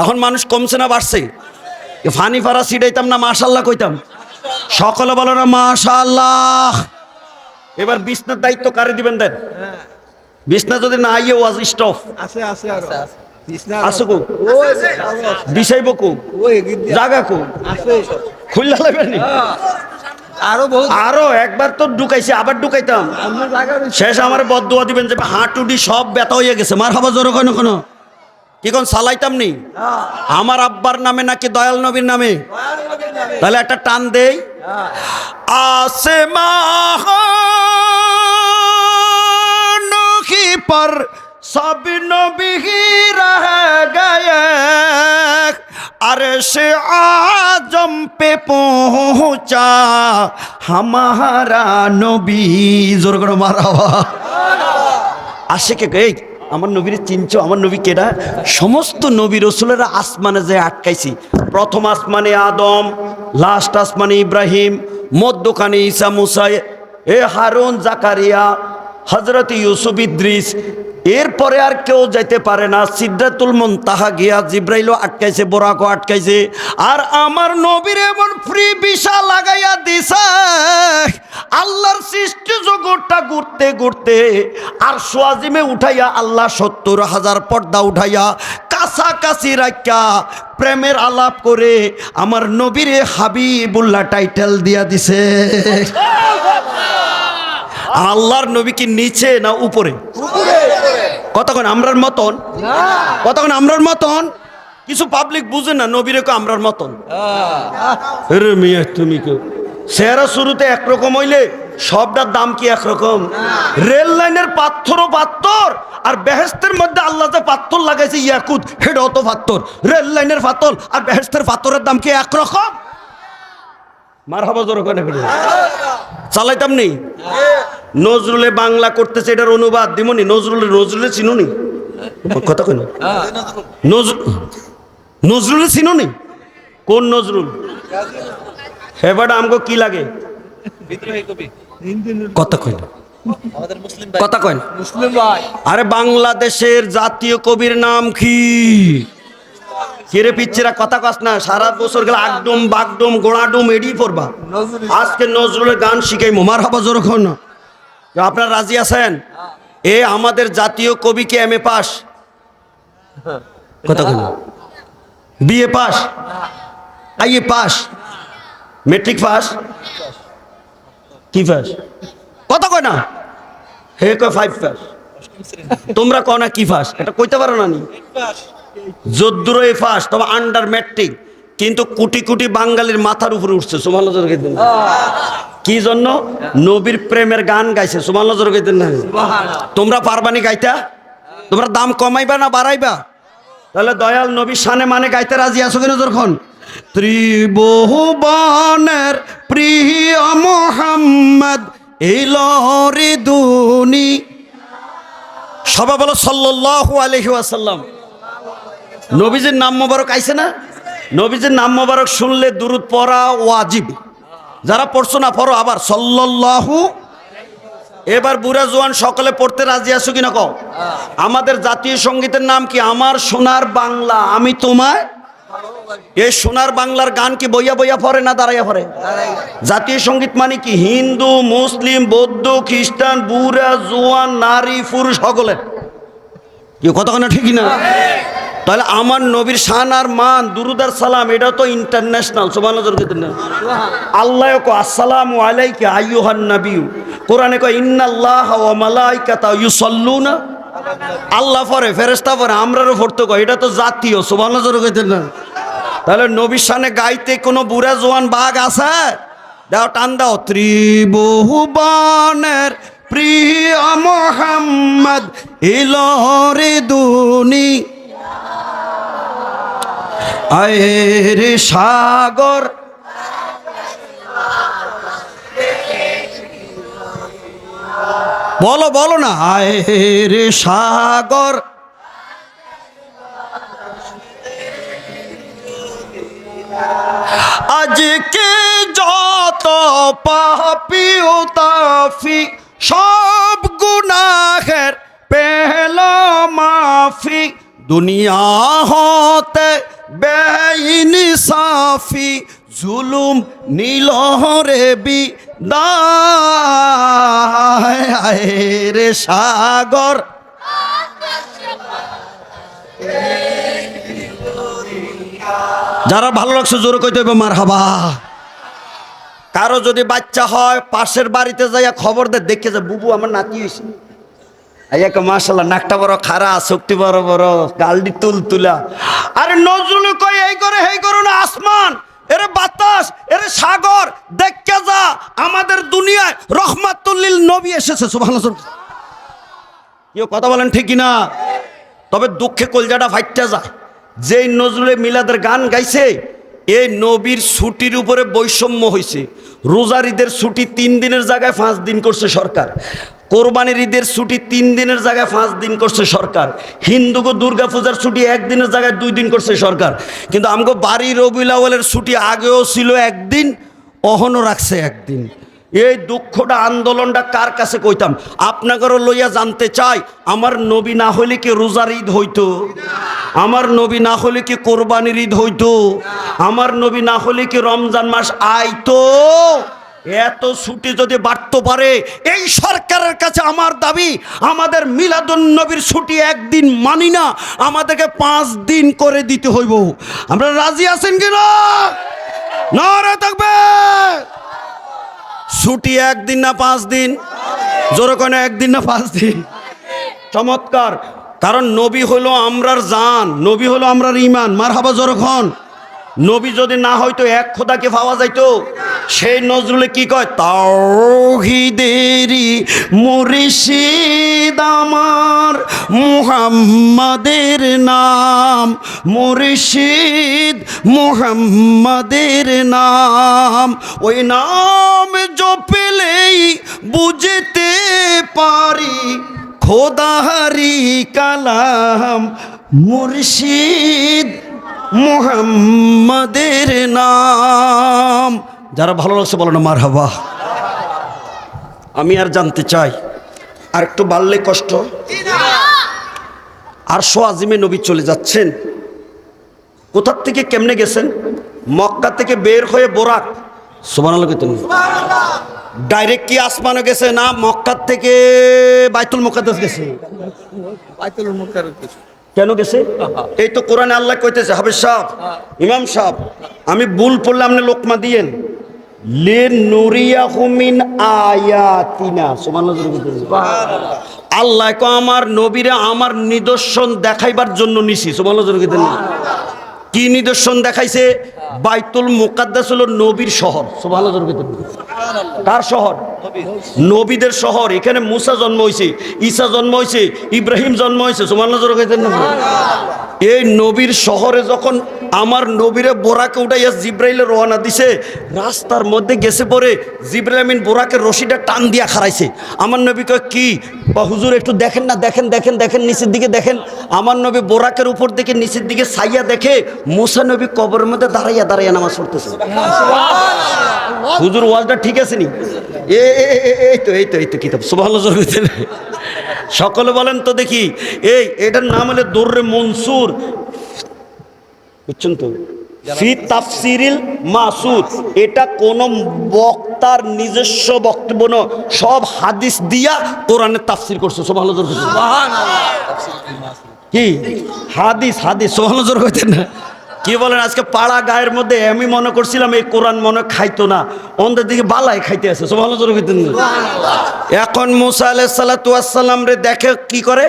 এখন মানুষ কমছে না বাড়ছে। ফানি ফারা সিটাইতাম না মাশাল্লাহ কইতাম। সকলে বলো না মাশাল্লাহ এবার বিছনার দায়িত্ব কারে দিবেন দেন? বিছনা যদি না আইয়ে ওয়াজ স্টফ আছে আছে আরও। বিছনা আসো কো ওই বিষাইব কো? ওই এগিয়ে দিয়ে। কো? আছে। খুললা লাগবে নি? আরও বহুত। আরও একবার তো ঢুকাইছে আবার ঢুকাইতাম। আমরা জায়গা রয়েছে। শেষ আমার বদুয়া দিবেন যে হাঁটুডি সব ব্যথা হয়ে গেছে। মার হাবা জোর কেন কেন কি কোন সালাইতাম নি আমার আব্বার নামে নাকি দয়াল নবীর নামে তাহলে একটা টান দেই आसमां पर सब नबी रह गए अरश आजम पे पहुंचा हमारा নবী জোর করে মারাবা আসে কে এই আমার নবীর চিনছো, আমার নবী কেডা? সমস্ত নবী রসুলেরা আসমানে যে আটকাইছি। প্রথম আসমানে আদম, লাস্ট আসমানে ইব্রাহিম, মধ্যখানে ঈসা মুসাই এ হারুন, জাকারিয়া হজরত ইউসুফ, ইদ্রিস এরপরে আর কেউ যাইতে পারে না। সিদ্ধাতুল মন তাহা গিয়া জিব্রাইলও আটকাইছে বোরাকও আটকাইছে। আর আমার নবীর এমন ফ্রি বিশা লাগাইয়া দিছে। আল্লাহর সৃষ্টি জগৎটা ঘুরতে ঘুরতে আর সোয়াজিমে উঠাইয়া আল্লাহ সত্তর হাজার পর্দা উঠাইয়া কাছাকাছি রাখা প্রেমের আলাপ করে আমার নবীরে হাবিবুল্লাহ টাইটেল দিয়া দিছে। আল্লাহর নবী কি নিচে না উপরে। কতক্ষণ? আমরার মতন? কতক্ষণ? আমরার মতন? কিছু পাবলিক বুঝে না নবীরে আমরার মতন। মিয়া তুমি কেউ? সেরা শুরুতে একরকম হইলে সবটার দাম কি একরকম? রেল লাইনের পাথরও পাথর আর বেহেস্তের মধ্যে আল্লাহ যে পাথর লাগাইছে ইয়াকুত হেডও তো পাথর। রেল লাইনের পাথর আর বেহেস্তের পাথরের দাম কি একরকম? মার হবা জোর করে চালাইতাম নেই। নজরুলে বাংলা করতেছে এটার অনুবাদ দিমনি। নজরুলে নজরুলে চিনুনি। কথা কই নজরুল নজরুলে চিনুনি? কোন নজরুল? এবার আমগো কি লাগে? কথা কই না আমাদের মুসলিম কথা কই না মুসলিম ভাই। আরে বাংলাদেশের জাতীয় কবির নাম কি? কিরে পিচ্ছিরা কথা কস না সারা বছর গেলে আগডুম বাগডুম গোড়াডুম এডি পড়বা আজকে নজরুলের গান শিখাই মোমার হবা জোরক্ষণ না। আপনার রাজি আছেন? এ আমাদের জাতীয় কবি কে এম এ পাস? কথা কই BA pass? IA pass. Matric pass? কি পাস? কথা কয় না। হে কয় ফাইভ পাস। তোমরা কও না কি ফাস এটা কইতে পারো না নি? যদ্দুর এ ফাস তবে আন্ডার ম্যাট্রিক কিন্তু কোটি কোটি বাঙালির মাথার উপরে উঠছে সুমান নজর গাইতেন কি জন্য? নবীর প্রেমের গান গাইছে সুমান নজর গাইতেন না। তোমরা পারবানি গাইতা? তোমরা দাম কমাইবা না বাড়াইবা? তাহলে দয়াল নবী শানে মানে গাইতে রাজি আছো কিনা যখন? ত্রিবহুবনের প্রিয় মোহাম্মদ ইলরে দুনি। সবাই বলো সাল্লাল্লাহু আলাইহি ওয়াসাল্লাম। নবীজির নাম মোবারক আইছে না? নবীজির নাম মোবারক শুনলে দুরুদ পড়া ওয়াজিব। যারা পড়ছো না, পড়ো আবার। সাল্লাল্লাহু এবার বুড়া জোয়ান সকলে পড়তে রাজি আছো কিনা কও? আমাদের জাতীয় সঙ্গীতের নাম কি? আমার সোনার বাংলা। আমি তোমায় এই সোনার বাংলার গান কি বইয়া বইয়া পড়ে না দাঁড়াইয়া পড়ে? জাতীয় সংগীত মানে কি? হিন্দু, মুসলিম, বৌদ্ধ, খ্রিস্টান, বুড়া, জোয়ান, নারী, পুরুষ, সকলে। কি কতক্ষণ ঠিকই না? তাহলে আমার নবীর শান আর মান দুরুদার সালাম, এটা তো ইন্টারন্যাশনাল সোমান আল্লাহ আসসালামু আলাইকা নাবিয়্যু। কোরআনে কো ইন্নাল্লাহ আল্লাহ পরে ফেরেস্তা পরে আমরারও পড়তে কয়, এটা তো জাতীয়, সুবহানাল্লাহ কইতেন না? তাহলে নবীর শানে গাইতে কোনো বুড়া জোয়ান বাঘ আছে? দাও, টান দাও। ত্রিবহুবনের প্রিয় মোহাম্মদ ইলরে দুনি। আয়ের সাগর। বলো বলো না, আয়ের সাগর। আজকে যত পাপি তাফি, সব গুনাহের পেল মাফি। দুনিয়া হতে মাফি জুলুম নীলহরে বি দায় রে সাগর। যারা ভালো লাগছে, জোরে কইতে হবে মার হাবা কারও যদি বাচ্চা হয়, পাশের বাড়িতে যাইয়া খবর দে দেখে যে বুবু আমার নাতি হয়েছে এক মাসাল্লাহ নাকটা বড় খারা শক্তি বড় বড় গালডি তুল তুলা। আরে নজরুল কই এই করে এই করো না, আসমান, এরে বাতাস, এরে সাগর, দেখকে যা, আমাদের দুনিয়ায় রহমাতুল্লিল নবী এসেছে, সুবহানাল্লাহ কেউ কথা বলেন ঠিক না তবে দুঃখে কলজাটা ফাইটটা যায়। যেই নজরুলে মিলাদের গান গাইছে এই নবীর ছুটির উপরে বৈষম্য হয়েছে রোজার ঈদের ছুটি তিন দিনের জায়গায় পাঁচ দিন করছে সরকার। কোরবানির ঈদের ছুটি তিন দিনের জায়গায় পাঁচ দিন করছে সরকার। হিন্দুকে দুর্গা পূজার ছুটি একদিনের জায়গায় দুই দিন করছে সরকার। কিন্তু আমাকে বাড়ি রবিলাওয়ালের ছুটি আগেও ছিল একদিন, অহনও রাখছে একদিন। এই দুঃখটা, আন্দোলনটা কার কাছে কইতাম? আপনাদেরও লইয়া জানতে চাই, আমার নবী না হলে কি রোজার ঈদ হইতো? আমার নবী না হলে কি কোরবানির ঈদ হইতো? আমার নবী না হলে কি রমজান মাস আইতো? এত ছুটি যদি বাড়তে পারে, এই সরকারের কাছে আমার দাবি, আমাদের মিলাদুন নবীর ছুটি একদিন মানি না, আমাদেরকে পাঁচ দিন করে দিতে হইব। আমরা রাজি আছেন কিনা না? থাকবে! ছুটি একদিন না পাঁচ দিন? জোরে একদিন না পাঁচ দিন? চমৎকার। কারণ নবী হলো আমরার জান, নবী হলো আমরার ইমান মার হাবা জোরক্ষণ নবী যদি না হয়তো এক খোদাকে পাওয়া যাইতো, সেই নজরুলে কি কয়? তাওহিদেরি মুর্শিদ আমার, মুহাম্মাদের নাম, মুর্শিদ মুহাম্মাদের নাম। ওই নাম জপেলেই বুঝতে পারি, খোদাহারি কালাম মুর্শিদ মুহাম্মাদের নাম। যারা ভালো লাগছে বলো না মার হাবা আমি আর জানতে চাই, আর একটু বাড়লে কষ্ট। আর শো আজিমে নবী চলে যাচ্ছেন। কোথার থেকে কেমনে গেছেন? মক্কা থেকে বের হয়ে বোরাক। সোমান ডাইরেক্ট কি আসমানে গেছে না মক্কার থেকে বাইতুল মোকাদ্দাস গেছে? বাইতুল কিছু কেন গেছে? এই তো কোরআনে আল্লাহ কইতেছে হাবিজ সাহেব ইমাম সাহেব আমি ভুল পড়লে আপনি লোকমা দিয়েন। আল্লাহ কো আমার নবীরে আমার নিদর্শন দেখাইবার জন্য নিছি সুবহানাল্লাহ কি নিদর্শন দেখাইছে? বাইতুল মুকাদ্দাস হলো নবীর শহর সুবহানাল্লাহ কার শহর? নবীদের শহর। এখানে মুসা জন্ম হয়েছে ঈসা জন্ম হয়েছে ইব্রাহিম জন্ম হয়েছে। সুবহানাল্লাহ এই নবীর শহরে যখন আমার নবীরে বোরাকে উঠাইয়া জিব্রাইলে রওনা দিছে রাস্তার মধ্যে গেছে পরে জিব্রাইমিন বোরাকে রশিটা টান দিয়া খারাইছে আমার নবী কয় কি? বা হুজুর একটু দেখেন না দেখেন দেখেন দেখেন নিচের দিকে দেখেন। আমার নবী বোরাকের উপর দিকে নিচের দিকে সাইয়া দেখে মুসা নবী কবরের মধ্যে দাঁড়াইয়া দাঁড়াইয়া নামাজ পড়তেছে। হুজুর ওয়াজটা ঠিক আছে নি? এই তো এই তো এই তো কিতাব। সুবাহ সকলে বলেন তো দেখি এই এটার নাম হলে দর্রে মনসুর। বুঝছেন তো? ফি তাফসিরিল মাসুদ। এটা কোন বক্তার নিজস্ব বক্তব্য নয় সব হাদিস দিয়া কোরআনের তাফসির করছে। সোভাল কি? হাদিস হাদিস। সোভাল কইতেন না? কি বলেন আজকে পাড়া গায়ের মধ্যে আমি মনে করছিলাম এই কোরআন মনে খাইতো না অন্ধের দিকে বালাই খাইতে আছে ভালো এখন মুসা আলাহ সালাম রে দেখে কি করে?